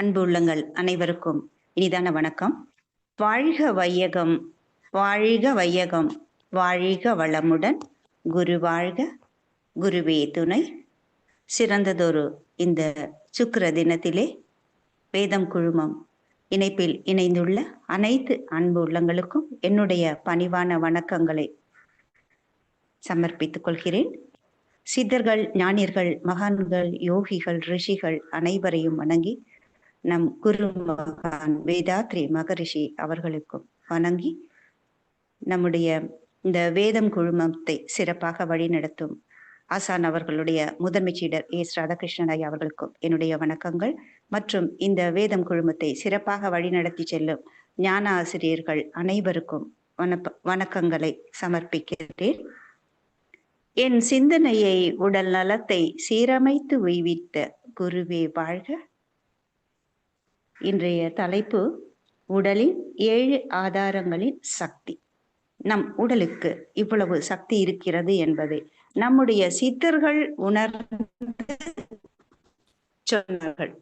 அன்பு உள்ளங்கள் அனைவருக்கும் இனிதான வணக்கம். வாழ்க வையகம் வாழ்க வையகம் வாழ்க வளமுடன் குரு வாழ்க குருவே துணை. சிறந்ததொரு இந்த சுக்கர தினத்திலே வேதம் குழுமம் இணைப்பில் இணைந்துள்ள அனைத்து அன்பு உள்ளங்களுக்கும் என்னுடைய பணிவான வணக்கங்களை சமர்ப்பித்துக் கொள்கிறேன். சித்தர்கள் ஞானியர்கள் மகான்கள் யோகிகள் ரிஷிகள் அனைவரையும் வணங்கி நம் குரு மகான் வேதாத்ரி மகரிஷி அவர்களுக்கும் வணங்கி நம்முடைய இந்த வேதம் குழுமத்தை சிறப்பாக வழிநடத்தும் ஆசான் அவர்களுடைய முதன்மை சீடர் எஸ் ராதாகிருஷ்ணன் ஐயா அவர்களுக்கும் என்னுடைய வணக்கங்கள். மற்றும் இந்த வேதம் குழுமத்தை சிறப்பாக வழிநடத்தி செல்லும் ஞான ஆசிரியர்கள் அனைவருக்கும் வணப்ப வணக்கங்களை சமர்ப்பிக்கிறேன். என் சிந்தனையை உடல் நலத்தை சீரமைத்து உய்வித்த குருவே வாழ்க. இன்றைய தலைப்பு உடலின் ஏழு ஆதாரங்களின் சக்தி. நம் உடலுக்கு இவ்வளவு சக்தி இருக்கிறது என்பதை நம்முடைய சித்தர்கள் உணர்ந்து சொன்னார்கள்.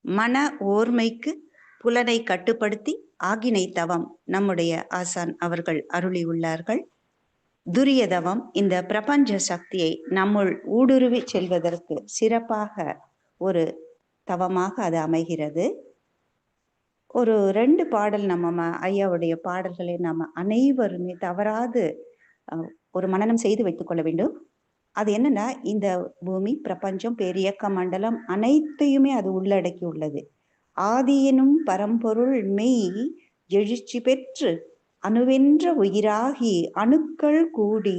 மன ஓர்மைக்கு புலனை கட்டுப்படுத்தி ஆகினை தவம் நம்முடைய ஆசான் அவர்கள் அருளியுள்ளார்கள் துரிய தவம் இந்த பிரபஞ்ச சக்தியை நம்முள் ஊடுருவி செல்வதற்கு சிறப்பாக ஒரு தவமாக அது அமைகிறது. ஒரு ரெண்டு பாடல் நம்ம ஐயாவுடைய பாடல்களை நாம் அனைவருமே தவறாது ஒரு மனநம் செய்து வைத்துக் கொள்ள வேண்டும். அது என்னன்னா இந்த பூமி பிரபஞ்சம் பேரியக்க மண்டலம் அனைத்தையுமே அது உள்ளடக்கி உள்ளது ஆதியனும் பரம்பொருள் மெய் எழுச்சி பெற்று அணுவென்ற உயிராகி அணுக்கள் கூடி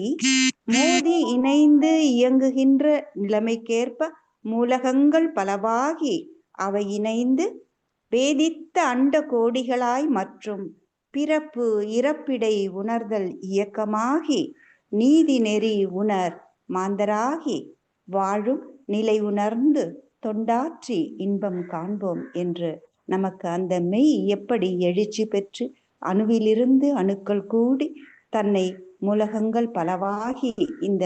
மோதி இணைந்து இயங்குகின்ற நிலைமைக்கேற்ப மூலகங்கள் பலவாகி அவை இணைந்து வேதித்த அண்ட கோடிகளாய் மற்றும் பிறப்பு இறப்பிடை உணர்தல் இயக்கமாகி நீதி நெறி உணர் மாந்தராகி வாழும் நிலை உணர்ந்து தொண்டாற்றி இன்பம் காண்போம் என்று நமக்கு அந்த மெய் எப்படி எழுச்சி பெற்று அணுவிலிருந்து அணுக்கள் கூடி தன்னை மூலகங்கள் பலவாகி இந்த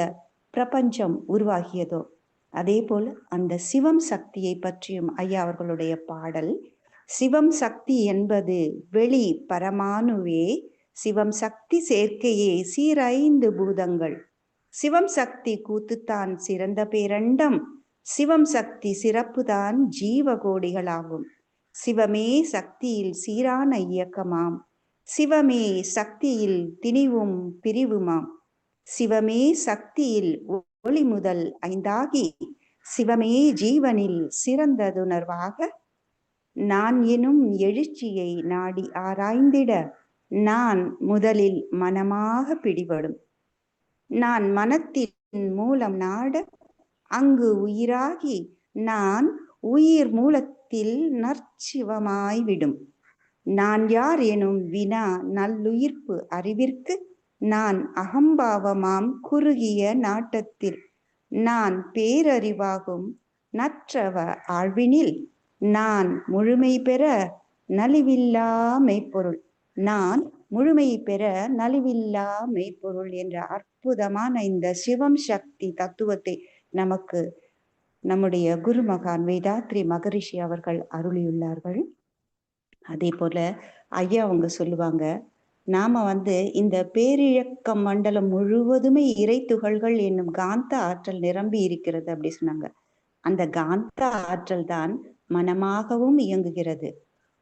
பிரபஞ்சம் உருவாகியதோ அதே போல அந்த சிவம் சக்தியை பற்றியும் ஐயா அவர்களுடைய பாடல் சிவம் சக்தி என்பது வெளி பரமானுவே சிவம் சக்தி சேர்க்கையே சீரைந்து பூதங்கள். சிவம் சக்தி கூத்துத்தான் சிறந்த பேரண்டம் சிவம் சக்தி சிறப்புதான் ஜீவ கோடிகளாகும் சிவமே சக்தியில் சீரான இயக்கமாம். சிவமே சக்தியில் திணிவும் பிரிவுமாம். சிவமே சக்தியில் ஒளி முதல் ஐந்தாகி சிவமே ஜீவனில் சிறந்ததுணர்வாக நான் எனும் எழுச்சியை நாடி ஆராய்ந்திட நான் முதலில் மனமாக பிடிபடும். நான் மனத்தின் மூலம் நாட அங்கு உயிராகி நான் உயிர் மூலத்தில் நற்சிவமாய்விடும். நான் யார் எனும் வினா நல்லுயிர்ப்பு அறிவிற்கு நான் அகம்பாவமாம் குறுகிய நாட்டத்தில். நான் பேரறிவாகும் நற்றவ ஆழ்வினில். நான் முழுமை பெற நலிவில்லா மெய்ப்பொருள். நான் முழுமை பெற நலிவில்லா மெய்ப்பொருள் என்ற அற்புதமான இந்த சிவம் சக்தி தத்துவத்தை நமக்கு நம்முடைய குருமகான் வேதாத்ரி மகரிஷி அவர்கள் அருளியுள்ளார்கள். அதே போல ஐயா அவங்க சொல்லுவாங்க நாம வந்து இந்த பேரிழக்க மண்டலம் முழுவதுமே இறை துகள்கள் என்னும் காந்த ஆற்றல் நிரம்பி இருக்கிறது அப்படி சொன்னாங்க. அந்த காந்த ஆற்றல் தான் மனமாகவும் இயங்குகிறது.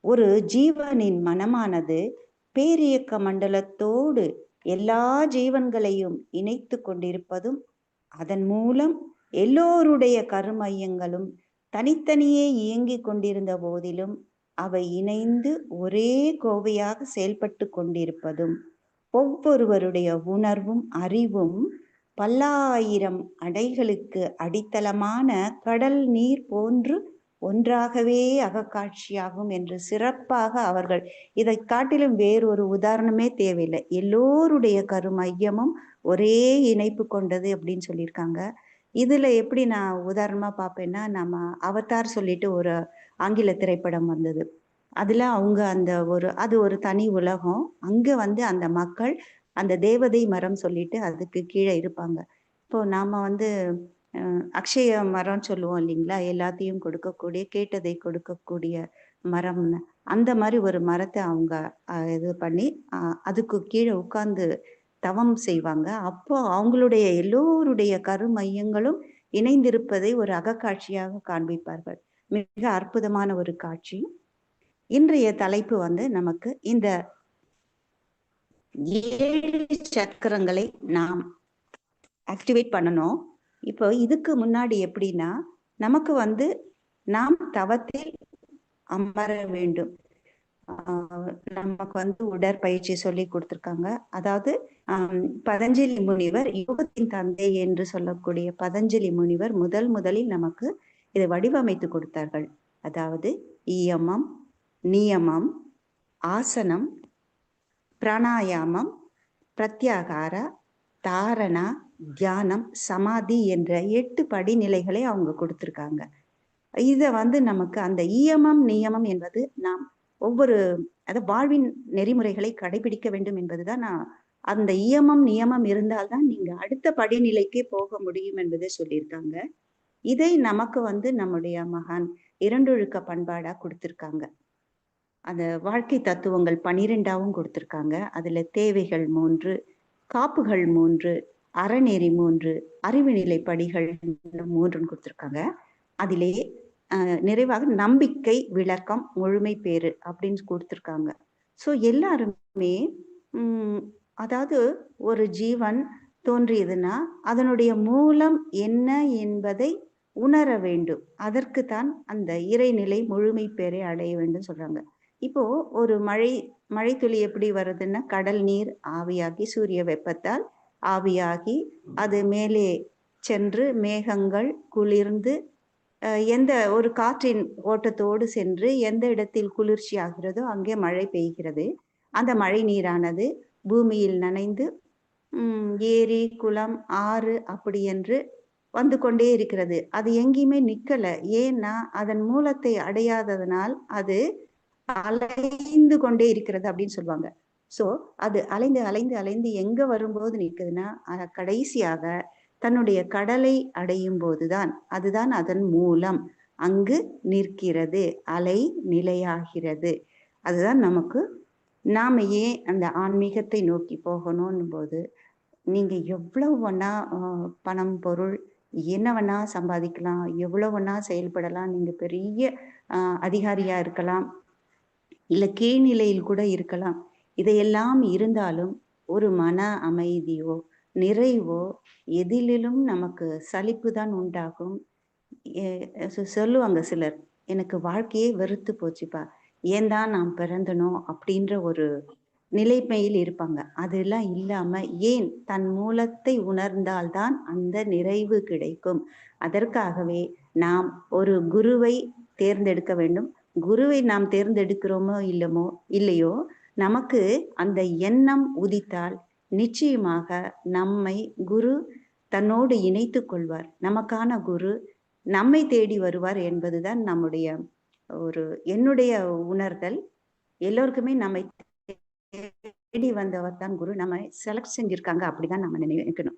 ஒரு ஜீவனின் மனமானது பேரியக்க மண்டலத்தோடு எல்லா ஜீவன்களையும் இணைத்து கொண்டிருப்பதும் அதன் மூலம் எல்லோருடைய கருமையங்களும் தனித்தனியே இயங்கிக் கொண்டிருந்த போதிலும் அவை இணைந்து ஒரே கோவையாக செயல்பட்டு கொண்டிருப்பதும் ஒவ்வொருவருடைய உணர்வும் அறிவும் பல்லாயிரம் அடைகளுக்கு அடித்தளமான கடல் நீர் போன்று ஒன்றாகவே அகக்காட்சியாகும் என்று சிறப்பாக அவர்கள் இதை காட்டிலும் வேறொரு உதாரணமே தேவையில்லை. எல்லோருடைய கருமையமும் ஒரே இணைப்பு கொண்டது அப்படின்னு சொல்லியிருக்காங்க. இதுல எப்படி நான் உதாரணமா பார்ப்பேன்னா நம்ம அவதார் சொல்லிட்டு ஒரு ஆங்கில திரைப்படம் வந்தது. அதுல அவங்க அந்த ஒரு அது ஒரு தனி உலகம். அங்க வந்து அந்த மக்கள் அந்த தேவதை மரம் சொல்லிட்டு அதுக்கு கீழே இருப்பாங்க. இப்போ நாம வந்து அக்ஷய மரம் சொல்லுவோம் இல்லைங்களா? எல்லாத்தையும் கொடுக்கக்கூடிய கேட்டதை கொடுக்கக்கூடிய மரம்னு. அந்த மாதிரி ஒரு மரத்தை அவங்க இது பண்ணி அதுக்கு கீழே உட்கார்ந்து தவம் செய்வாங்க. அப்போ அவங்களுடைய எல்லோருடைய கரு மையங்களும் இணைந்திருப்பதை ஒரு அகக்காட்சியாக காண்பிப்பார்கள். மிக அற்புதமான ஒரு காட்சி. இன்றைய தலைப்பு வந்து நமக்கு இந்த ஏழு சக்கரங்களை நாம் ஆக்டிவேட் பண்ணணும். இப்போ இதுக்கு முன்னாடி எப்படின்னா நமக்கு வந்து நாம் தவத்தில் அமர வேண்டும். ஆஹ் நமக்கு வந்து உடற்பயிற்சி சொல்லி கொடுத்திருக்காங்க. அதாவது ஆஹ் பதஞ்சலி முனிவர் யோகத்தின் தந்தை என்று சொல்லக்கூடிய பதஞ்சலி முனிவர் முதல் முதலில் நமக்கு இதை வடிவமைத்து கொடுத்தார்கள். அதாவது இயமம் நியமம் ஆசனம் பிராணாயாமம் பிரத்யாகாரா தாரணா தியானம் சமாதி என்ற எட்டு படிநிலைகளை அவங்க கொடுத்துருக்காங்க. இதை வந்து நமக்கு அந்த இயமம் நியமம் என்பது நாம் ஒவ்வொரு அதாவது வாழ்வின் நெறிமுறைகளை கடைபிடிக்க வேண்டும் என்பதுதான் நான் அந்த இயமம் நியமம் இருந்தால்தான் நீங்க அடுத்த படிநிலைக்கே போக முடியும் என்பதை சொல்லியிருக்காங்க. இதை நமக்கு வந்து நம்முடைய மகான் இரண்டொழுக்க பண்பாடா கொடுத்திருக்காங்க. அந்த வாழ்க்கை தத்துவங்கள் பனிரெண்டாவும் கொடுத்திருக்காங்க. அதுல தேவைகள் மூன்று காப்புகள் மூன்று அறநெறி மூன்று அறிவு நிலை படிகள் மூன்றுன்னு கொடுத்திருக்காங்க. அதிலே நிறைவாக நம்பிக்கை விளக்கம் முழுமை பேரு அப்படின்னு கொடுத்திருக்காங்க. ஸோ எல்லாருமே உம் அதாவது ஒரு ஜீவன் தோன்றியதுன்னா அதனுடைய மூலம் என்ன என்பதை உணர வேண்டும். அதற்கு தான் அந்த இறைநிலை முழுமை பேரை அடைய வேண்டும் சொல்றாங்க. இப்போ ஒரு மழை மழை துளி எப்படி வருதுன்னா கடல் நீர் ஆவியாகி சூரிய வெப்பத்தால் ஆவியாகி அது மேலே சென்று மேகங்கள் குளிர்ந்து எந்த ஒரு காற்றின் ஓட்டத்தோடு சென்று எந்த இடத்தில் குளிர்ச்சி ஆகிறதோ அங்கே மழை பெய்கிறது. அந்த மழை நீரானது பூமியில் நனைந்து ஏரி குளம் ஆறு அப்படி என்று வந்து கொண்டே இருக்கிறது. அது எங்கேயுமே நிக்கல. ஏன்னா அதன் மூலத்தை அடையாததனால் அது அலைந்து கொண்டே இருக்கிறது அப்படின்னு சொல்லுவாங்க. சோ அது அலைந்து அலைந்து அலைந்து எங்க வரும்போது நிற்குதுன்னா கடைசியாக தன்னுடைய கடலை அடையும் போதுதான் அதுதான் அதன் மூலம். அங்கு நிற்கிறது. அலை நிலையாகிறது. அதுதான் நமக்கு நாம ஏன் அந்த ஆன்மீகத்தை நோக்கி போகணும்னு போது நீங்க எவ்வளவு வேணா பணம் பொருள் என்ன வேணா சம்பாதிக்கலாம் எவ்வளவு வேணா செயல்படலாம் நீங்க பெரிய அதிகாரியா இருக்கலாம் இல்ல கீழ்நிலையில் கூட இருக்கலாம். இதையெல்லாம் இருந்தாலும் ஒரு மன அமைதியோ நிறைவோ எதிலும் நமக்கு சலிப்பு தான் உண்டாகும். சொல்லுவாங்க சிலர் எனக்கு வாழ்க்கையே வெறுத்து போச்சுப்பா. ஏன் தான் நான் பிறந்தனோ? அப்படின்ற ஒரு நிலைமையில் இருப்பாங்க. அதெல்லாம் இல்லாம ஏன் தன் மூலத்தை உணர்ந்தால்தான் அந்த நிறைவு கிடைக்கும்? அதற்காகவே நாம் ஒரு குருவை தேர்ந்தெடுக்க வேண்டும். குருவை நாம் தேர்ந்தெடுக்கிறோமோ இல்லமோ இல்லையோ நமக்கு அந்த எண்ணம் உதித்தால் நிச்சயமாக நம்மை குரு தன்னோடு இணைத்து கொள்வார். நமக்கான குரு நம்மை தேடி வருவார் என்பதுதான் நம்முடைய ஒரு என்னுடைய உணர்தல். எல்லோருக்குமே நம்மை தேடி வந்தவர் தான் குரு. நம்ம செலக்ட் செஞ்சிருக்காங்க அப்படிதான் நம்ம நினைக்கணும்.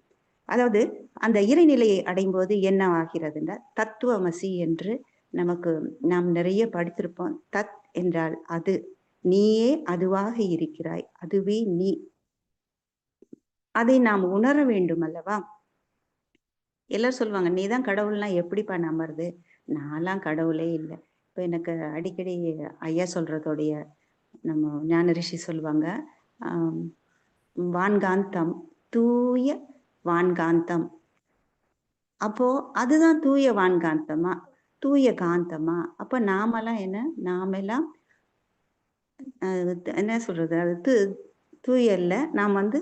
அதாவது அந்த இறைநிலையை அடையும் போது என்ன ஆகிறதுன்னா தத்துவமசி என்று நமக்கு நாம் நிறைய படித்திருப்போம். தத் என்றால் அது. நீயே அதுவாக இருக்கிறாய். அதுவே நீ. அதை நாம் உணர வேண்டும் அல்லவா? எல்லாரும் சொல்லுவாங்க நீ தான் கடவுள்னா எப்படிப்பா நம்புறது? நான்லாம் கடவுளே இல்லை. இப்போ எனக்கு அடிக்கடி ஐயா சொல்றதோடைய நம்ம ஞான ரிஷி சொல்லுவாங்க. வான்காந்தம் தூய வான்காந்தம். அப்போ அதுதான் தூய வான்காந்தமா? தூய காந்தமா? அப்ப நாமெல்லாம் என்ன? நாமெல்லாம் என்ன சொல்றது? அது தூ தூயல்ல நாம் வந்து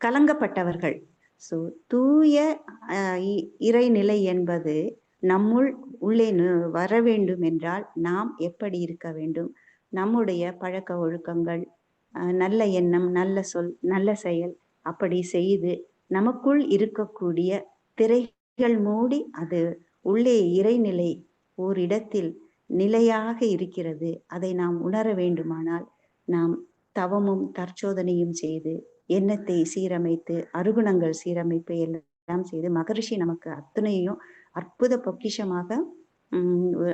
கலங்கப்பட்டவர்கள். ஸோ தூய இறைநிலை என்பது நம்முள் உள்ளே நு- வர வேண்டும் என்றால் நாம் எப்படி இருக்க வேண்டும்? நம்முடைய பழக்க ஒழுக்கங்கள் அஹ், நல்ல எண்ணம் நல்ல சொல் நல்ல செயல் அப்படி செய்து நமக்குள் இருக்கக்கூடிய திரைகள் மூடி அது உள்ளே இறைநிலை ஓரிடத்தில் நிலையாக இருக்கிறது. அதை நாம் உணர வேண்டுமானால் நாம் தவமும் தற்சோதனையும் செய்து எண்ணத்தை சீரமைத்து அருகுணங்கள் சீரமைப்பு எல்லாம் செய்து மகரிஷி நமக்கு அத்தனையும் அற்புத பொக்கிஷமாக உம்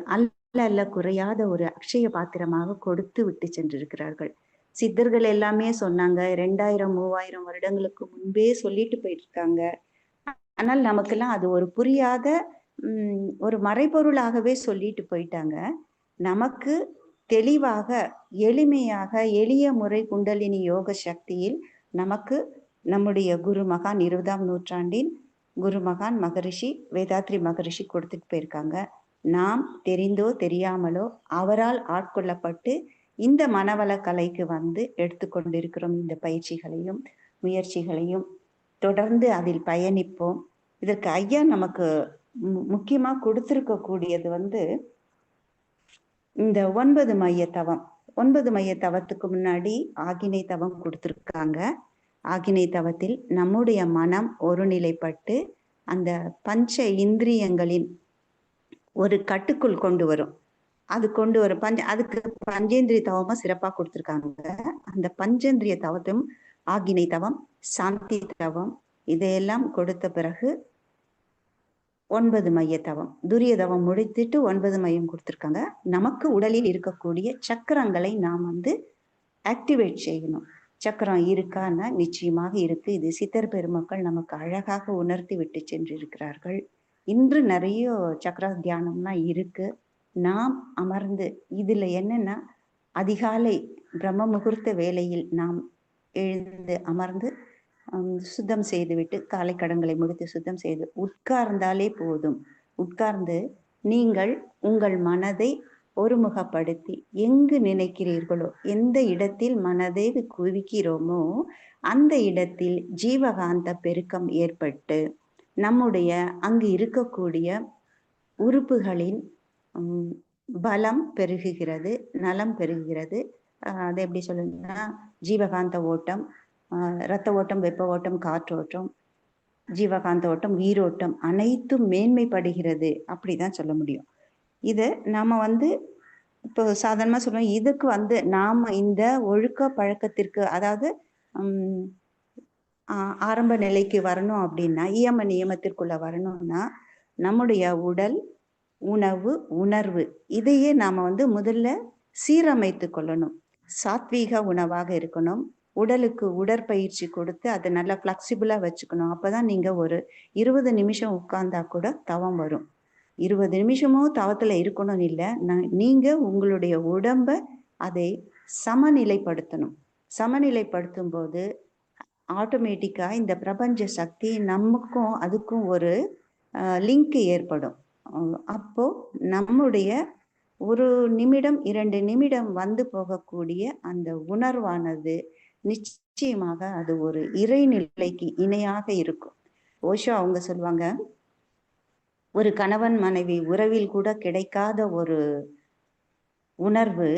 அல்ல அல்ல குறையாத ஒரு அக்ஷய பாத்திரமாக கொடுத்து விட்டு சென்றிருக்கிறார்கள். சித்தர்கள் எல்லாமே சொன்னாங்க ரெண்டாயிரம் மூவாயிரம் வருடங்களுக்கு முன்பே சொல்லிட்டு போயிருக்காங்க. ஆனால் நமக்கெல்லாம் அது ஒரு புரியாத உம் ஒரு மறைபொருளாகவே சொல்லிட்டு போயிட்டாங்க. நமக்கு தெளிவாக எளிமையாக எளிய முறை குண்டலினி யோக சக்தியில் நமக்கு நம்முடைய குரு மகான் இருபதாம் நூற்றாண்டின் குரு மகான் மகரிஷி வேதாத்ரி மகரிஷி கொடுத்துட்டு போயிருக்காங்க. நாம் தெரிந்தோ தெரியாமலோ அவரால் ஆட்கொள்ளப்பட்டு இந்த மனவள கலைக்கு வந்து எடுத்துக்கொண்டிருக்கிறோம் இந்த பயிற்சிகளையும் முயற்சிகளையும் தொடர்ந்து அதில் பயணிப்போம். இதற்கு ஐயா நமக்கு முக்கியமா கொடுத்திருக்க கூடியது வந்து இந்த ஒன்பது மைய தவம். ஒன்பது மைய தவத்துக்கு முன்னாடி ஆகினை தவம் கொடுத்திருக்காங்க. ஆகினை தவத்தில் நம்முடைய மனம் ஒருநிலைப்பட்டு அந்த பஞ்ச இந்திரியங்களின் ஒரு கட்டுக்குள் கொண்டு வரும். அது கொண்டு வரும். பஞ்ச அதுக்கு பஞ்சேந்திரிய தவமா சிறப்பாக கொடுத்துருக்காங்க. அந்த பஞ்சேந்திரிய தவத்தும் ஆகினை தவம் சாந்தி தவம் இதையெல்லாம் கொடுத்த பிறகு ஒன்பது மைய தவம். துரிய தவம் முடித்துட்டு ஒன்பது மையம் கொடுத்துருக்காங்க. நமக்கு உடலில் இருக்கக்கூடிய சக்கரங்களை நாம் வந்து ஆக்டிவேட் செய்யணும். சக்கரம் இருக்கான்னா நிச்சயமாக இருக்கு. இது சித்தர் பெருமக்கள் நமக்கு அழகாக உணர்த்தி விட்டு சென்றிருக்கிறார்கள். இன்று நிறைய சக்கர தியானம்லாம் இருக்கு. நாம் அமர்ந்து இதுல என்னன்னா அதிகாலை பிரம்ம முகூர்த்த வேலையில் நாம் எழுந்து அமர்ந்து சுத்தம் செய்துவிட்டு காலை கடன்களை முடித்து சுத்தம் செய்து உட்கார்ந்தாலே போதும். உட்கார்ந்து நீங்கள் உங்கள் மனதை ஒருமுகப்படுத்தி எங்கு நினைக்கிறீர்களோ எந்த இடத்தில் மனதை குவிக்கிறோமோ அந்த இடத்தில் ஜீவகாந்த பெருக்கம் ஏற்பட்டு நம்முடைய அங்கு இருக்கக்கூடிய உறுப்புகளின் பலம் பெருகுகிறது நலம் பெருகுகிறது. அது எப்படி சொல்லுங்கன்னா ஜீவகாந்த ஓட்டம் இரத்த ஓட்டம் வெப்ப ஓட்டம் காற்றோட்டம் ஜீவகாந்த ஓட்டம் உயிரோட்டம் அனைத்தும் மேன்மைப்படுகிறது. அப்படிதான் சொல்ல முடியும். இது நாம வந்து இப்போ சாதாரணமா சொல்லுவோம் இதுக்கு வந்து நாம இந்த ஒழுக்க பழக்கத்திற்கு அதாவது உம் ஆரம்ப நிலைக்கு வரணும் அப்படின்னா இயம நியமத்திற்குள்ள வரணும்னா நம்முடைய உடல் உணவு உணர்வு இதையே நாம வந்து முதல்ல சீரமைத்து கொள்ளணும். சாத்வீக உணவாக இருக்கணும். உடலுக்கு உடற்பயிற்சி கொடுத்து அதை நல்லா ஃப்ளெக்சிபிளா வச்சுக்கணும். அப்பதான் நீங்க ஒரு இருபது நிமிஷம் உட்கார்ந்தா கூட தவம் வரும். இருபது நிமிஷமும் தவத்துல இருக்கணும்னு இல்லை. நீங்க உங்களுடைய உடம்ப அதை சமநிலைப்படுத்தணும். சமநிலைப்படுத்தும் போது ஆட்டோமேட்டிக்காக இந்த பிரபஞ்ச சக்தி நமக்கும் அதுக்கும் ஒரு லிங்க் ஏற்படும். அப்போ நம்முடைய ஒரு நிமிடம் இரண்டு நிமிடம் வந்து போகக்கூடிய அந்த உணர்வானது நிச்சயமாக அது ஒரு இறைநிலைக்கு இணையாக இருக்கும். ஓஷோ அவங்க சொல்லுவாங்க ஒரு கணவன் மனைவி உறவில் கூட கிடைக்காத ஒரு உணர்வு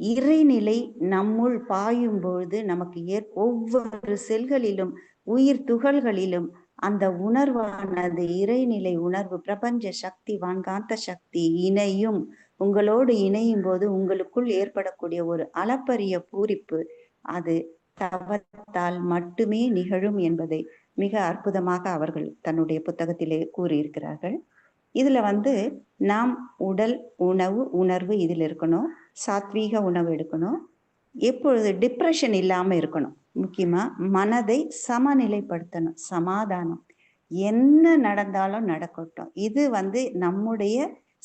இறைநிலை நம்முள் பாயும் பொழுது நமக்கு ஏற் ஒவ்வொரு செல்களிலும் உயிர் துகள்களிலும் அந்த உணர்வானது இறைநிலை உணர்வு பிரபஞ்ச சக்தி வான்காந்த சக்தி இணையும். உங்களோடு இணையும் போது உங்களுக்குள் ஏற்படக்கூடிய ஒரு அளப்பரிய பூரிப்பு அது தவத்தால் மட்டுமே நிகழும் என்பதை மிக அற்புதமாக அவர்கள் தன்னுடைய புத்தகத்திலே கூறியிருக்கிறார்கள். இதுல வந்து நாம் உடல் உணவு உணர்வு இதில் இருக்கணும். சாத்வீக உணவு எடுக்கணும். எப்பொழுது டிப்ரெஷன் இல்லாமல் இருக்கணும். முக்கியமாக மனதை சமநிலைப்படுத்தணும். சமாதானம். என்ன நடந்தாலும் நடக்கட்டும். இது வந்து நம்முடைய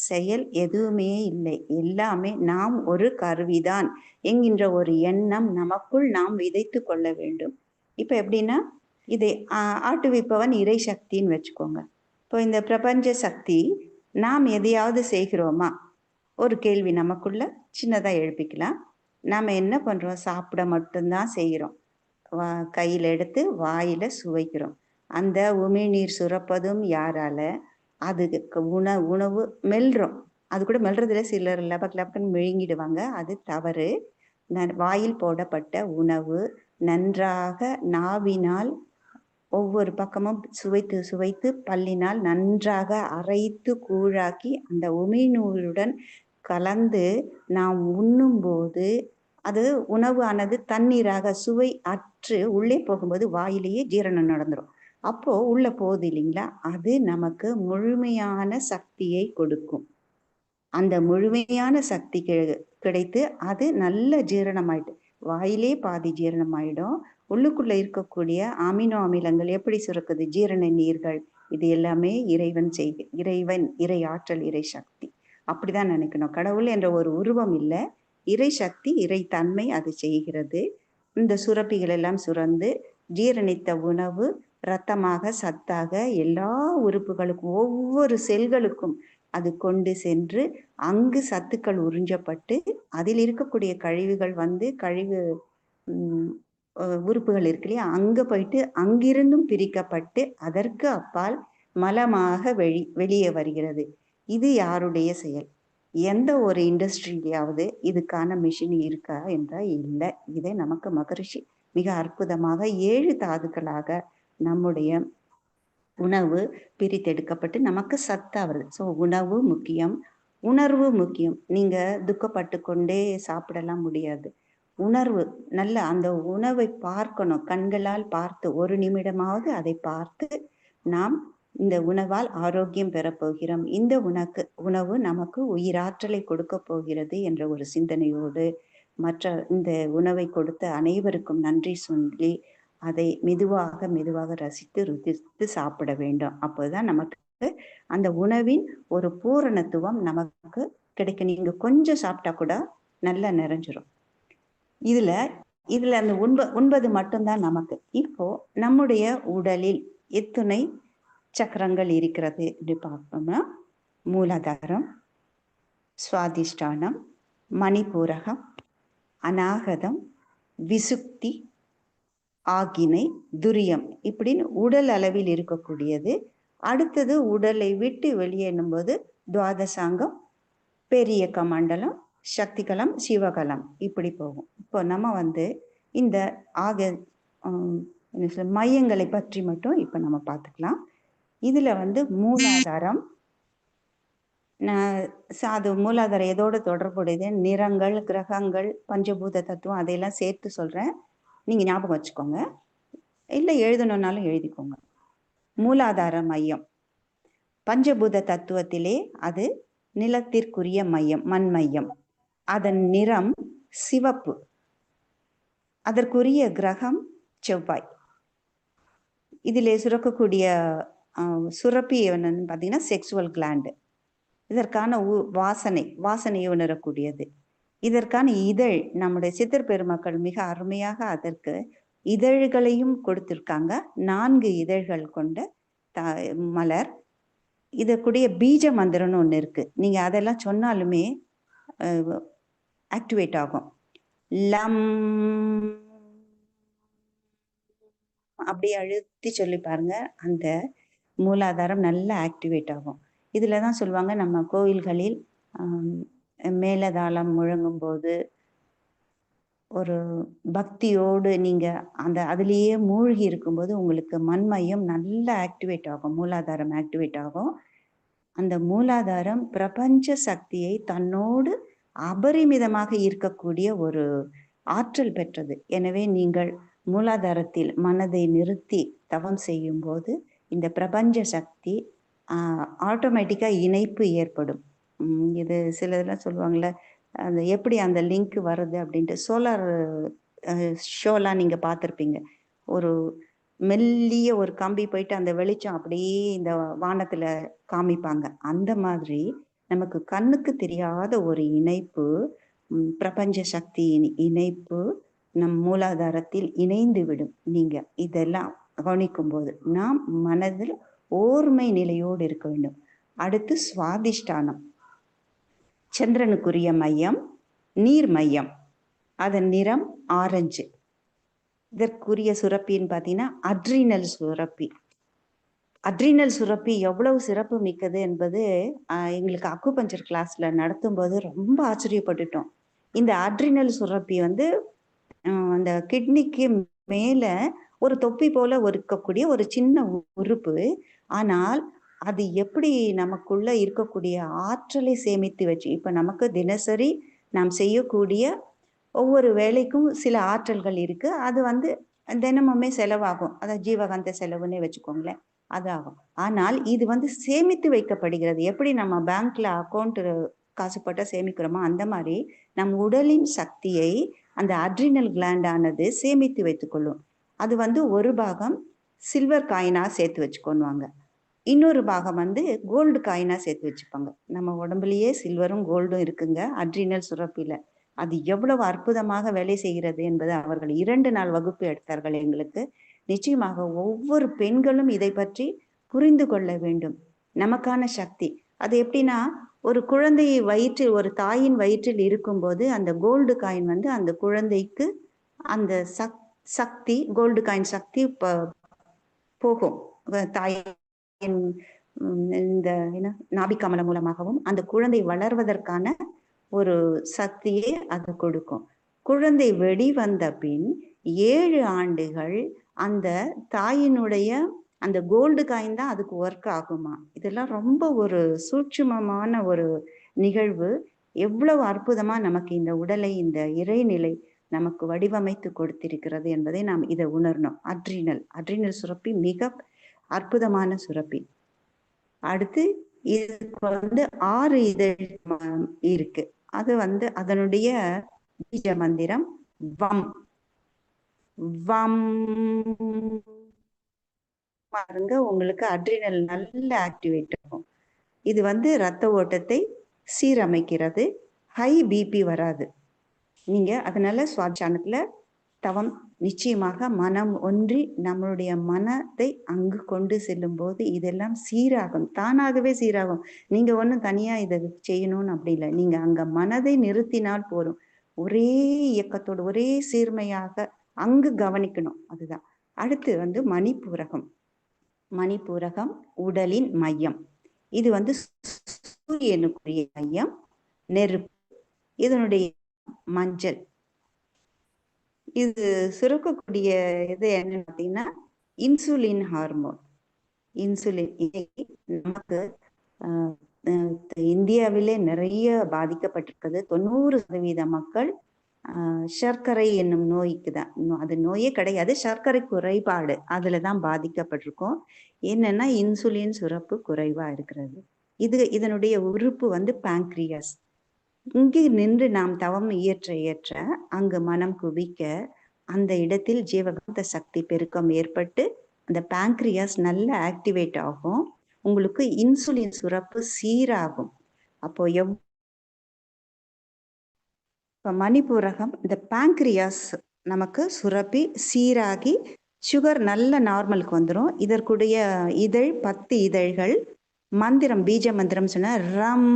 செயல் எதுவுமே இல்லை. எல்லாமே நாம் ஒரு கருவிதான். என்கின்ற ஒரு எண்ணம் நமக்குள் நாம் விதைத்து கொள்ள வேண்டும். இப்போ எப்படின்னா இதை ஆட்டுவிப்பவன் இறை சக்தின்னு வச்சுக்கோங்க. இப்போ இந்த பிரபஞ்ச சக்தி நாம் எதையாவது செய்கிறோமா? ஒரு கேள்வி நமக்குள்ள சின்னதாக எழுப்பிக்கலாம். நாம் என்ன பண்ணுறோம் சாப்பிட மட்டும்தான் செய்கிறோம் வா கையில் எடுத்து வாயில் சுவைக்கிறோம். அந்த உமிழ்நீர் சுரப்பதும் யாரால? அதுக்கு உண உணவு மெல்றோம். அது கூட மெல்றதுல சிலர் லபக் லபக்குன்னு விழுங்கிடுவாங்க அது தவறு. வாயில் போடப்பட்ட உணவு நன்றாக நாவினால் ஒவ்வொரு பக்கமும் சுவைத்து சுவைத்து பல்லினால் நன்றாக அரைத்து கூழாக்கி அந்த உமிழ்நூலுடன் கலந்து நாம் உண்ணும்போது அது உணவு ஆனது தண்ணீராக சுவை அற்று உள்ளே போகும்போது வாயிலேயே ஜீரணம் நடந்துடும் அப்போ உள்ள போகுது இல்லைங்களா? அது நமக்கு முழுமையான சக்தியை கொடுக்கும். அந்த முழுமையான சக்தி கிடைத்து அது நல்ல ஜீரணமாயிட்டு வாயிலே பாதி ஜீரணமாயிடும். உள்ளுக்குள்ள இருக்கக்கூடிய அமினோ அமிலங்கள் எப்படி சுரக்குது? ஜீரண நீர்கள் இது எல்லாமே இறைவன் செய்து இறைவன் இறை ஆற்றல் இறை சக்தி. அப்படிதான் நினைக்கணும். கடவுள் என்ற ஒரு உருவம் இல்லை. இறை சக்தி இறை தன்மை அது செய்கிறது. இந்த சுரப்பிகள் எல்லாம் சுரந்து ஜீரணித்த உணவு இரத்தமாக சத்தாக எல்லா உறுப்புகளுக்கும் ஒவ்வொரு செல்களுக்கும் அது கொண்டு சென்று அங்கு சத்துக்கள் உறிஞ்சப்பட்டு அதில் இருக்கக்கூடிய கழிவுகள் வந்து கழிவு உறுப்புகள் இருக்கு இல்லையா? அங்கே போயிட்டு அங்கிருந்தும் பிரிக்கப்பட்டு அதற்கு அப்பால் மலமாக வெளி வெளியே வருகிறது. இது யாருடைய செயல்? எந்த ஒரு இண்டஸ்ட்ரியிலையாவது இதுக்கான மிஷின் இருக்கா என்றால் இல்லை. இதை நமக்கு மகரிஷி மிக அற்புதமாக ஏழு தாதுக்களாக நம்முடைய உணவு பிரித்தெடுக்கப்பட்டு நமக்கு சத்தா வருது ஸோ உணவு முக்கியம் உணர்வு முக்கியம். நீங்க துக்கப்பட்டு கொண்டே சாப்பிடலாம் முடியாது. உணர்வு நல்ல அந்த உணவை பார்க்கணும். கண்களால் பார்த்து ஒரு நிமிடமாவது அதை பார்த்து நாம் இந்த உணவால் ஆரோக்கியம் பெறப்போகிறோம் இந்த உணக்கு உணவு நமக்கு உயிராற்றலை கொடுக்க போகிறது என்ற ஒரு சிந்தனையோடு மற்ற இந்த உணவை கொடுத்த அனைவருக்கும் நன்றி சொல்லி அதை மெதுவாக மெதுவாக ரசித்து ருசித்து சாப்பிட வேண்டும். அப்போதான் நமக்கு அந்த உணவின் ஒரு பூரணத்துவம் நமக்கு கிடைக்கும். நீங்க கொஞ்சம் சாப்பிட்டா கூட நல்லா நிறைஞ்சிரும். இதுல இதுல அந்த உண்ப உண்பது மட்டும்தான் நமக்கு. இப்போ நம்முடைய உடலில் எத்துணை சக்கரங்கள் இருக்கிறது என்று பார்ப்போம்னா மூலாதாரம் சுவாதிஷ்டானம் மணிபூரகம் அநாகதம் விசுக்தி ஆகினை துரியம் இப்படின்னு உடல் அளவில் இருக்கக்கூடியது. அடுத்தது உடலை விட்டு வெளியேறும் போது துவாதசாங்கம் பெரிய கமண்டலம் சக்திகலம் சிவகலம் இப்படி போகும். இப்போ நம்ம வந்து இந்த ஆக மையங்களை பற்றி மட்டும் இப்போ நம்ம பார்த்துக்கலாம். இதுல வந்து மூலாதாரம் சாது மூலாதாரம் எதோட தொடர்புடையது? நிறங்கள் கிரகங்கள் பஞ்சபூத தத்துவம் அதையெல்லாம் சேர்த்து சொல்றேன். நீங்க ஞாபகம் வச்சுக்கோங்க. இல்லை எழுதணும்னாலும் எழுதிக்கோங்க. மூலாதார மையம். பஞ்சபூத தத்துவத்திலே அது நிலத்திற்குரிய மையம் மண் மையம். அதன் நிறம் சிவப்பு. அதற்குரிய கிரகம் செவ்வாய். இதிலே சுரக்கக்கூடிய சுரப்பி என்னன்னு பார்த்தீங்கன்னா செக்ஸுவல் கிளாண்டு இதற்கான உ வாசனை வாசனையை உணரக்கூடியது. இதற்கான இதழ் நம்முடைய சித்தர் பெருமக்கள் மிக அருமையாக அதற்கு இதழ்களையும் கொடுத்திருக்காங்க. நான்கு இதழ்கள் கொண்ட த மலர். இதற்குடைய பீஜ மந்திரம்னு ஒன்று இருக்குது நீங்கள் அதெல்லாம் சொன்னாலுமே ஆக்டிவேட் ஆகும். லம் அப்படியே அழுத்தி சொல்லி பாருங்க. அந்த மூலாதாரம் நல்லா ஆக்டிவேட் ஆகும். இதில் தான் சொல்லுவாங்க நம்ம கோயில்களில் மேலதாளம் முழங்கும் போது ஒரு பக்தியோடு நீங்க அந்த அதுலேயே மூழ்கி இருக்கும்போது உங்களுக்கு மண்மையம் நல்லா ஆக்டிவேட் ஆகும் மூலாதாரம் ஆக்டிவேட் ஆகும். அந்த மூலாதாரம் பிரபஞ்ச சக்தியை தன்னோடு அபரிமிதமாக இருக்கக்கூடிய ஒரு ஆற்றல் பெற்றது. எனவே நீங்கள் மூலாதாரத்தில் மனதை நிறுத்தி தவம் செய்யும் போது இந்த பிரபஞ்ச சக்தி ஆட்டோமேட்டிக்காக இணைப்பு ஏற்படும். இது சில இதெல்லாம் சொல்லுவாங்கள்ல அந்த எப்படி அந்த லிங்க் வருது அப்படின்ட்டு சோலார் ஷோலாம் நீங்கள் பார்த்துருப்பீங்க. ஒரு மெல்லிய ஒரு கம்பி போயிட்டு அந்த வெளிச்சம் அப்படியே இந்த வானத்தில் காமிப்பாங்க. அந்த மாதிரி நமக்கு கண்ணுக்கு தெரியாத ஒரு இணைப்பு பிரபஞ்ச சக்தியின் இணைப்பு நம் மூலாதாரத்தில் இணைந்து விடும். நீங்கள் இதெல்லாம் கவனிக்கும் போது நாம் மனதில் ஓர்மை நிலையோடு இருக்க வேண்டும். அடுத்து சுவாதிஷ்டானம். சந்திரனுக்குரிய மையம் நீர் மையம். அதன் நிறம் ஆரஞ்சு. இதற்குரிய சுரப்பின்னு பார்த்தீங்கன்னா அட்ரினல் சுரப்பி. அட்ரினல் சுரப்பி எவ்வளவு சிறப்பு மிக்கது என்பது எங்களுக்கு அக்குபஞ்சர் கிளாஸ்ல நடத்தும் போது ரொம்ப ஆச்சரியப்பட்டுட்டோம். இந்த அட்ரினல் சுரப்பி வந்து அந்த கிட்னிக்கு மேல ஒரு தொப்பி போல இருக்கக்கூடிய ஒரு சின்ன உறுப்பு. ஆனால் அது எப்படி நமக்குள்ள இருக்கக்கூடிய ஆற்றலை சேமித்து வச்சு இப்ப நமக்கு தினசரி நாம் செய்யக்கூடிய ஒவ்வொரு வேலைக்கும் சில ஆற்றல்கள் இருக்கு. அது வந்து தினமுமே செலவாகும். அதாவது ஜீவகாந்த செலவுன்னே வச்சுக்கோங்களேன். அதாகும் ஆனால் இது வந்து சேமித்து வைக்கப்படுகிறது. எப்படி நம்ம பேங்க்ல அக்கௌண்ட் காசு போட்டால் சேமிக்கிறோமோ அந்த மாதிரி நம் உடலின் சக்தியை அந்த அட்ரினல் கிளாண்டானது சேமித்து வைத்துக்கொள்ளும் அது வந்து ஒரு பாகம் சில்வர் காயினாக சேர்த்து வச்சுக்கோன்னுவாங்க. இன்னொரு பாகம் வந்து கோல்டு காயினாக சேர்த்து வச்சுப்பாங்க. நம்ம உடம்புலயே சில்வரும் கோல்டும் இருக்குங்க அட்ரினல் சுரப்பில. அது எவ்வளவு அற்புதமாக வேலை செய்கிறது என்பது அவர்கள் இரண்டு நாள் வகுப்பு எடுத்தார்கள் எங்களுக்கு. நிச்சயமாக ஒவ்வொரு பெண்களும் இதை பற்றி புரிந்து கொள்ள வேண்டும். நமக்கான சக்தி. அது எப்படின்னா ஒரு குழந்தையை வயிற்றில் ஒரு தாயின் வயிற்றில் இருக்கும்போது அந்த கோல்டு காயின் வந்து அந்த குழந்தைக்கு அந்த சக் சக்தி கோல்டு காயின் சக்தி போகும். தாயின் இந்த என்ன நாபிக்கமலம் மூலமாகவும் அந்த குழந்தை வளர்வதற்கான ஒரு சக்தியை அது கொடுக்கும். குழந்தை வெடி வந்த பின் ஏழு ஆண்டுகள் அந்த தாயினுடைய அந்த கோல்டு காயின் தான் அதுக்கு ஒர்க் ஆகுமா? இதெல்லாம் ரொம்ப ஒரு சூட்சுமமான ஒரு நிகழ்வு. எவ்வளவு அற்புதமா நமக்கு இந்த உடலை இந்த இறைநிலை நமக்கு வடிவமைத்து கொடுத்திருக்கிறது என்பதை நாம் இதை உணரணும். அட்ரினல் அட்ரினல் சுரப்பி மிக அற்புதமான சுரப்பி. அடுத்து இதுக்கு வந்து ஆறு இதழ் இருக்கு. அது வந்து அதனுடைய பீஜ மந்திரம் வம். வம் பாருங்க உங்களுக்கு அட்ரினல் நல்ல ஆக்டிவேட் ஆகும். இது வந்து ரத்த ஓட்டத்தை சீரமைக்கிறது. ஹை பிபி வராது. நீங்க அதனால சுவாட்சானத்துல தவம் நிச்சயமாக மனம் ஒன்றி நம்மளுடைய மனத்தை அங்கு கொண்டு செல்லும் போது இதெல்லாம் சீராகும். தானாகவே சீராகும். நீங்க ஒன்றும் தனியா இதை செய்யணும்னு அப்படி இல்லை. நீங்க அங்க மனதை நிறுத்தினால் போதும். ஒரே இயக்கத்தோடு ஒரே சீர்மையாக அங்கு கவனிக்கணும். அதுதான். அடுத்து வந்து மணிப்பூரகம். மணிப்பூரகம் உடலின் மையம். இது வந்து சூரியனுக்குரிய மையம். நெருப்பு. இதனுடைய மஞ்சள். இது சுரக்கக்கூடிய இது என்னன்னு பார்த்தீங்கன்னா இன்சுலின் ஹார்மோன். இன்சுலின் நமக்கு இந்தியாவிலே நிறைய பாதிக்கப்பட்டிருக்கிறது தொண்ணூறு சதவீத மக்கள் சர்க்கரை என்னும் நோய்க்கு தான். அது நோயே கிடையாது. சர்க்கரை குறைபாடு அதுல தான் பாதிக்கப்பட்டிருக்கோம். என்னன்னா இன்சுலின் சுரப்பு குறைவா இருக்கிறது. இது இதனுடைய உறுப்பு வந்து பேங்க்ரியாஸ் இங்கு நின்று நாம் தவம் இயற்ற இயற்ற அங்கு மனம் குவிக்க அந்த இடத்தில் ஜீவகாந்த சக்தி பெருக்கம் ஏற்பட்டு அந்த பேங்க்ரியாஸ் நல்ல ஆக்டிவேட் ஆகும். உங்களுக்கு இன்சுலின் சுரப்பு சீராகும். அப்போ எவ் இப்போ மணிப்பூரகம் இந்த பேங்க்ரியாஸ் நமக்கு சுரப்பி சீராகி சுகர் நல்ல நார்மலுக்கு வந்துடும் இதற்குடைய இதழ் பத்து இதழ்கள் மந்திரம் பீஜ மந்திரம் சொன்னால் ரம்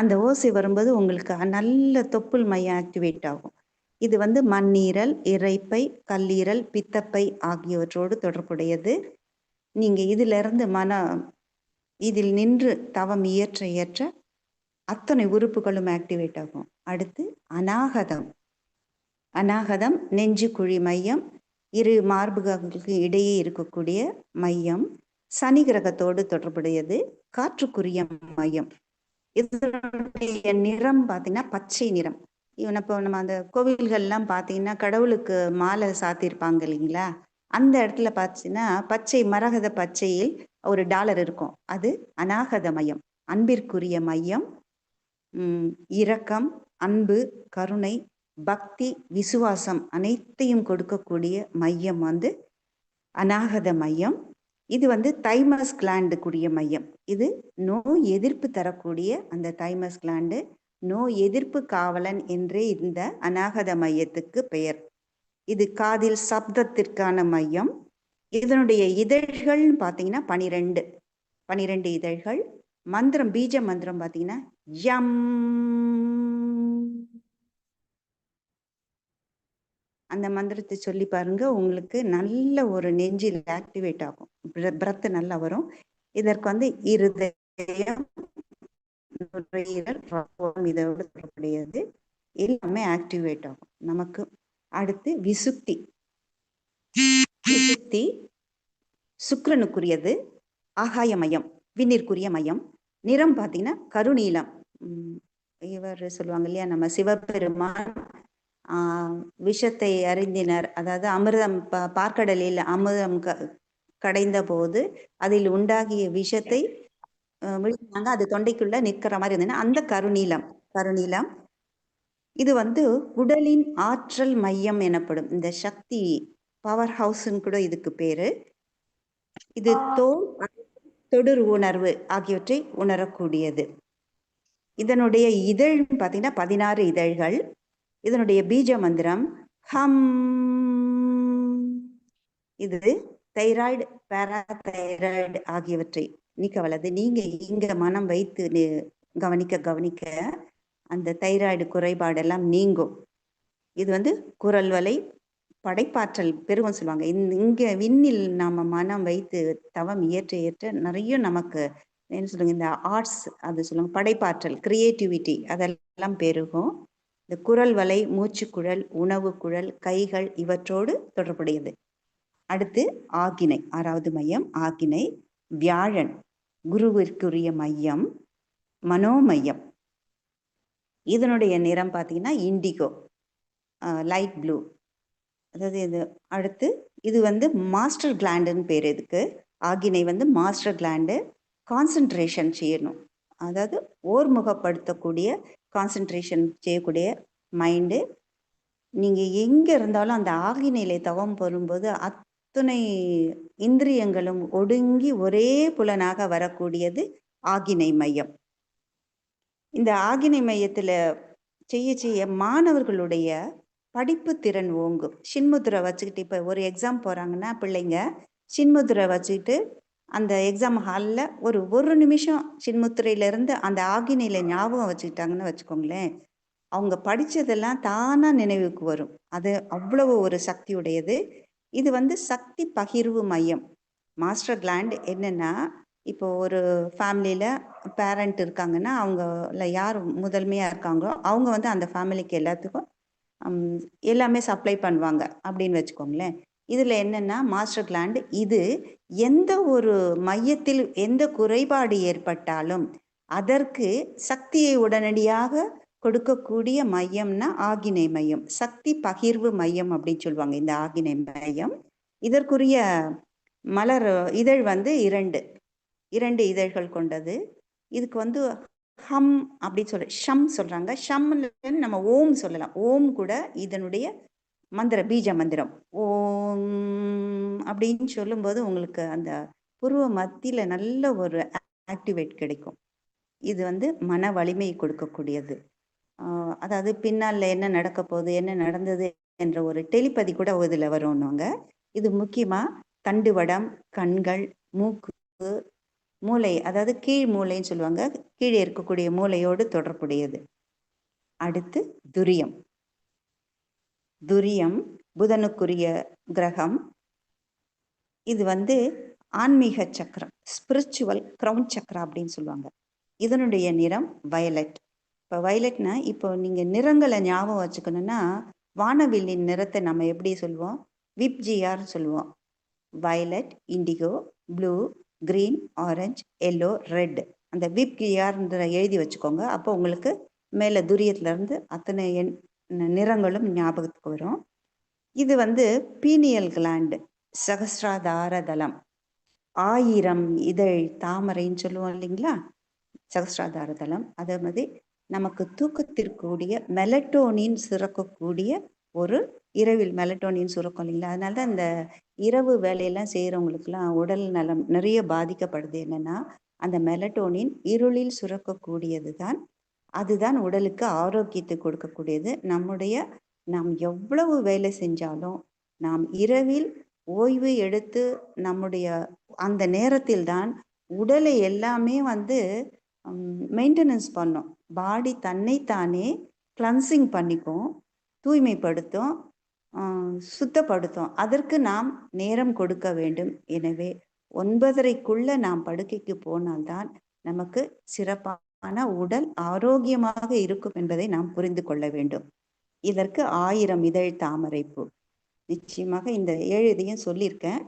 அந்த ஓசை வரும்போது உங்களுக்கு நல்ல தொப்புள் மையம் ஆக்டிவேட் ஆகும். இது வந்து மண்ணீரல் இறைப்பை கல்லீரல் பித்தப்பை ஆகியவற்றோடு தொடர்புடையது. நீங்க இதிலிருந்து மன இதில் நின்று தவம் இயற்ற இயற்ற அத்தனை உறுப்புகளும் ஆக்டிவேட் ஆகும். அடுத்து அநாகதம். அநாகதம் நெஞ்சு குழி மையம் இரு மார்புகளுக்கு இடையே இருக்கக்கூடிய மையம் சனி கிரகத்தோடு தொடர்புடையது காற்றுக்குரிய மையம். இதனுடைய நிறம் பார்த்தீங்கன்னா பச்சை நிறம். இவன் இப்போ நம்ம அந்த கோவில்கள்லாம் பார்த்தீங்கன்னா கடவுளுக்கு மாலை சாத்திருப்பாங்க இல்லைங்களா? அந்த இடத்துல பார்த்தீங்கன்னா பச்சை மரகத பச்சையில் ஒரு டாலர் இருக்கும். அது அநாகத மையம் அன்பிற்குரிய மையம் இரக்கம் அன்பு கருணை பக்தி விசுவாசம் அனைத்தையும் கொடுக்கக்கூடிய மையம் வந்து அநாகத மையம் இது வந்து தைமஸ் கிளாண்டுக்குரிய மையம். இது நோய் எதிர்ப்பு தரக்கூடிய அந்த தைமஸ் கிளாண்டு நோய் எதிர்ப்பு காவலன் என்றே இந்த அநாகத மையத்துக்கு பெயர். இது காதில் சப்தத்திற்கான மையம். இதனுடைய இதழ்கள்னு பார்த்தீங்கன்னா பனிரெண்டு. பனிரெண்டு இதழ்கள். மந்திரம் பீஜ மந்திரம் பார்த்தீங்கன்னா யம். அந்த மந்திரத்தை சொல்லி பாருங்க. உங்களுக்கு நல்ல ஒரு நெஞ்சில் ஆக்டிவேட் ஆகும். பிரத் நல்லா வரும். இதற்கு வந்து இருதயம் இதோடு தொடர்புடையது. எல்லாமே ஆக்டிவேட் ஆகும். நமக்கு அடுத்து விசுக்தி விசுக்தி சுக்ரனுக்குரியது ஆகாய மையம் விண்ணிற்குரிய மையம். நிறம் பார்த்தீங்கன்னா கருநீலம். இவர் சொல்லுவாங்க இல்லையா? நம்ம சிவபெருமான் விஷத்தை அறிந்தினர். அதாவது அமிர்தம் ப பார்க்கடலில் அமிர்தம் க கடைந்த போது அதில் உண்டாகிய விஷத்தை விழுந்தாங்க. அது தொண்டைக்குள்ள நிற்கிற மாதிரி இருந்ததுன்னா அந்த கருநீலம் கருநீலம். இது வந்து உடலின் ஆற்றல் மையம் எனப்படும். இந்த சக்தி பவர் ஹவுஸ்ன்னு கூட இதுக்கு பேரு. இது தோல் தொடுர் உணர்வு ஆகியவற்றை உணரக்கூடியது. இதனுடைய இதழ் பார்த்தீங்கன்னா பதினாறு இதழ்கள். இதனுடைய பீஜ மந்திரம் ஹம். இது தைராய்டு பேராதைராய்டு ஆகியவற்றை நீக்க வல்லது. நீங்க இங்க மனம் வைத்து கவனிக்க கவனிக்க அந்த தைராய்டு குறைபாடெல்லாம் நீங்கும். இது வந்து குரல் வலை படைப்பாற்றல் பெருகும் சொல்லுவாங்க. இங்க விண்ணில் நாம மனம் வைத்து தவம் இயற்ற ஏற்ற நிறைய நமக்கு என்ன சொல்லுங்க இந்த ஆர்ட்ஸ் அது சொல்லுவாங்க படைப்பாற்றல் கிரியேட்டிவிட்டி அதெல்லாம் பெருகும். இந்த குரல் வலை மூச்சுக்குழல் உணவு குழல் கைகள் இவற்றோடு தொடர்புடையது. அடுத்து ஆகினை ஆறாவது மையம் ஆகினை வியாழன். குருவிற்குரிய மையம் மனோமையம். இதனுடைய நிறம் பார்த்தீங்கன்னா இண்டிகோ லைட் ப்ளூ. அதாவது இது அடுத்து இது வந்து மாஸ்டர் கிளாண்டுன்னு பேர் இதுக்கு ஆகினை வந்து மாஸ்டர் கிளாண்டு கான்சன்ட்ரேஷன் செய்யணும். அதாவது ஓர்முகப்படுத்தக்கூடிய கான்சன்ட்ரேஷன் செய்யக்கூடிய மைண்டு நீங்கள் எங்கே இருந்தாலும் அந்த ஆகினையிலே தவம் பெறும்போது அத்தனை இந்திரியங்களும் ஒடுங்கி ஒரே புலனாக வரக்கூடியது ஆகினை மையம். இந்த ஆகினை மையத்தில் செய்ய செய்ய மாணவர்களுடைய படிப்பு திறன் ஓங்கும். சின்முத்திரை வச்சுக்கிட்டு இப்போ ஒரு எக்ஸாம் போகிறாங்கன்னா பிள்ளைங்க சின்முத்திரை வச்சுக்கிட்டு அந்த எக்ஸாம் ஹாலில் ஒரு ஒரு நிமிஷம் சின்முத்திரையிலேருந்து அந்த ஆகினையில் ஞாபகம் வச்சுக்கிட்டாங்கன்னு வச்சுக்கோங்களேன். அவங்க படித்ததெல்லாம் தானாக நினைவுக்கு வரும். அது அவ்வளவு ஒரு சக்தி உடையது இது வந்து சக்தி பகிர்வு மையம். மாஸ்டர் கிளாண்ட் என்னென்னா இப்போ ஒரு ஃபேமிலியில் பேரண்ட் இருக்காங்கன்னா அவங்கள யார் முதன்மையாக இருக்காங்களோ அவங்க வந்து அந்த ஃபேமிலிக்கு எல்லாத்துக்கும் எல்லாமே சப்ளை பண்ணுவாங்க. அப்படின்னு வச்சுக்கோங்களேன். இதில் என்னென்னா மாஸ்டர் கிளாண்ட் இது எந்த ஒரு மையத்தில் எந்த குறைபாடு ஏற்பட்டாலும் அதற்கு சக்தியை உடனடியாக கொடுக்கக்கூடிய மையம்னா ஆகினை மையம். சக்தி பகிர்வு மையம் அப்படின்னு சொல்லுவாங்க இந்த ஆகினை மையம். இதற்குரிய மலர் இதழ் வந்து இரண்டு. இரண்டு இதழ்கள் கொண்டது. இதுக்கு வந்து ஹம் அப்படின்னு சொல்ற ஷம் சொல்றாங்க. ஷம்ல நம்ம ஓம் சொல்லலாம். ஓம் கூட இதனுடைய மந்திர பீஜ மந்திரம். ஓம் அப்படின்னு சொல்லும்போது உங்களுக்கு அந்த புருவ மத்தியில நல்ல ஒரு ஆக்டிவேட் கிடைக்கும். இது வந்து மன வலிமை கொடுக்கக்கூடியது. அதாவது பின்னால் என்ன நடக்க போகுது என்ன நடந்தது என்ற ஒரு டெலிபதி கூட இதில் வரும்னுவாங்க. இது முக்கியமாக தண்டுவடம் கண்கள் மூக்கு மூளை அதாவது கீழ் மூளைன்னு சொல்லுவாங்க. கீழே இருக்கக்கூடிய மூளையோடு தொடர்புடையது. அடுத்து துரியம். துரியம் புதனுக்குரிய கிரகம். இது வந்து ஆன்மீக சக்கரம் ஸ்பிரிச்சுவல் க்ரௌன் சக்கரம் அப்படின்னு சொல்லுவாங்க. இதனுடைய நிறம் வயலட் இப்போ வயலட்னா இப்போ நீங்கள் நிறங்களை ஞாபகம் வச்சுக்கணும்னா வானவில்லின் நிறத்தை நம்ம எப்படி சொல்லுவோம்? விப்ஜிஆர் சொல்லுவோம். Violet indigo blue green orange yellow red அந்த விப்ஜிஆர்ன்ற எழுதி வச்சுக்கோங்க. அப்போ உங்களுக்கு மேலே துரியத்துலேருந்து அத்தனை எண் நிறங்களும் ஞாபகத்துக்கு வரும். இது வந்து பீனியல் கிளாண்டு சகசிராதார தலம் ஆயிரம் இதழ் தாமரைன்னு சொல்லுவோம் இல்லைங்களா? சகசிராதார தலம் அதே மாதிரி நமக்கு தூக்கத்திற்குரிய மெலட்டோனின் சுரக்கக்கூடிய ஒரு இரவில் மெலட்டோனின் சுரக்கும் இல்லைங்களா? அதனால தான் இந்த இரவு வேலையெல்லாம் செய்கிறவங்களுக்குலாம் உடல் நலம் நிறைய பாதிக்கப்படுது என்னன்னா அந்த மெலட்டோனின் இருளில் சுரக்கக்கூடியது தான் அதுதான் உடலுக்கு ஆரோக்கியத்தை கொடுக்கக்கூடியது. நம்முடைய நாம் எவ்வளவு வேலை செஞ்சாலும் நாம் இரவில் ஓய்வு எடுத்து நம்முடைய அந்த நேரத்தில் தான் உடலை எல்லாமே வந்து மெயின்டெனன்ஸ் பண்ணும். பாடி தன்னைத்தானே கிளன்சிங் பண்ணிக்கும் தூய்மைப்படுத்தும் சுத்தப்படுத்தும். அதற்கு நாம் நேரம் கொடுக்க வேண்டும். எனவே ஒன்பதரைக்குள்ள நாம் படுக்கைக்கு போனால்தான் நமக்கு சிறப்பாக ஆனா உடல் ஆரோக்கியமாக இருக்கும் என்பதை நாம் புரிந்து கொள்ள வேண்டும். இதற்கு ஆயிரம் இதழ் தாமரைப்பு. நிச்சயமாக இந்த ஏழு இதையும் சொல்லியிருக்கேன்.